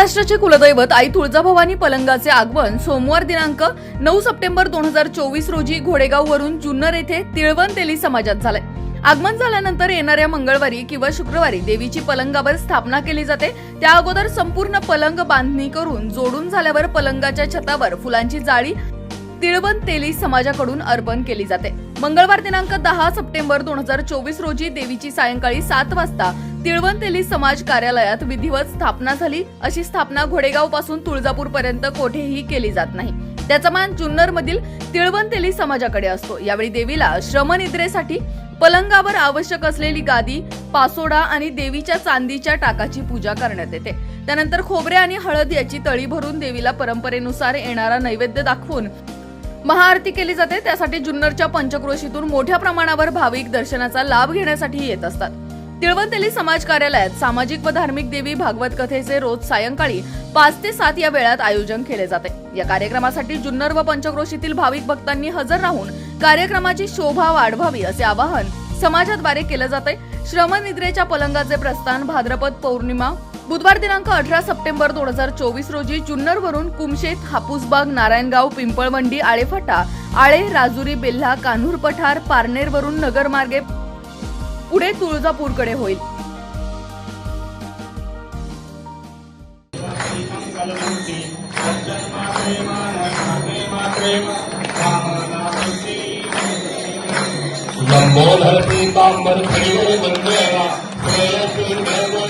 महाराष्ट्राचे कुलदैवत आई तुळजाभवानी पलंगाचे आगमन सोमवार दिनांक नऊ सप्टेंबर दोन हजार चोवीस रोजी घोडेगाव वरून जुन्नर येथे तिळवण तेली समाजात झालंय. आगमन झाल्यानंतर येणाऱ्या मंगळवारी किंवा शुक्रवारी देवीची पलंगावर स्थापना केली जाते. त्या अगोदर संपूर्ण पलंग बांधणी करून जोडून झाल्यावर पलंगाच्या छतावर फुलांची जाळी तिळवण तेली समाजाकडून अर्पण केली जाते. मंगळवार दिनांक दहा सप्टेंबर दोन हजार चोवीस रोजी देवीची सायंकाळी सात वाजता तिळवण तेली समाज कार्यालयात विधिवत स्थापना झाली. अशी स्थापना घोडेगावपासून तुळजापूर पर्यंत कोठेही केली जात नाही. त्याचा मान जुन्नर मधील तिळवण तेली समाजाकडे असतो. यावेळी देवीला श्रमनिद्रेसाठी पलंगावर आवश्यक असलेली गादी पासोडा आणि देवीच्या चांदीच्या टाकाची पूजा करण्यात येते. त्यानंतर खोबरे आणि हळद याची तळी भरून देवीला परंपरेनुसार येणारा नैवेद्य दाखवून महाआरती केली जाते त्यासाठी जुन्नरच्या पंचक्रोशीतून मोठ्या प्रमाणावर भाविक दर्शनाचा लाभ घेण्यासाठी येत असतात. तिळवंतेली समाज कार्यालयात सामाजिक व धार्मिक देवी भागवत कथेचे रोज सायंकाळी पाच ते सात या वेळात आयोजन केले जाते. या कार्यक्रमासाठी जुन्नर व पंचक्रोशीतील भाविक भक्तांनी हजर राहून कार्यक्रमाची शोभा वाढवावी असे आवाहन समाजाद्वारे केलं जाते. श्रमनिद्रेच्या पलंगाचे प्रस्थान भाद्रपद पौर्णिमा बुधवार दिनांक अठरा सप्टेंबर दोन हजार चोवीस रोजी जुन्नरवरून कुमशेत हापूसबाग नारायणगाव पिंपळवंडी आळेफाटा आळे राजुरी बेल्हा कान्हूर पठार पारनेरवरून नगरमार्गे पुढे तुळजापूरकडे होईल. लंबोधर पीतांबर खड़ियो वंदेवा प्रेयसी राहुरा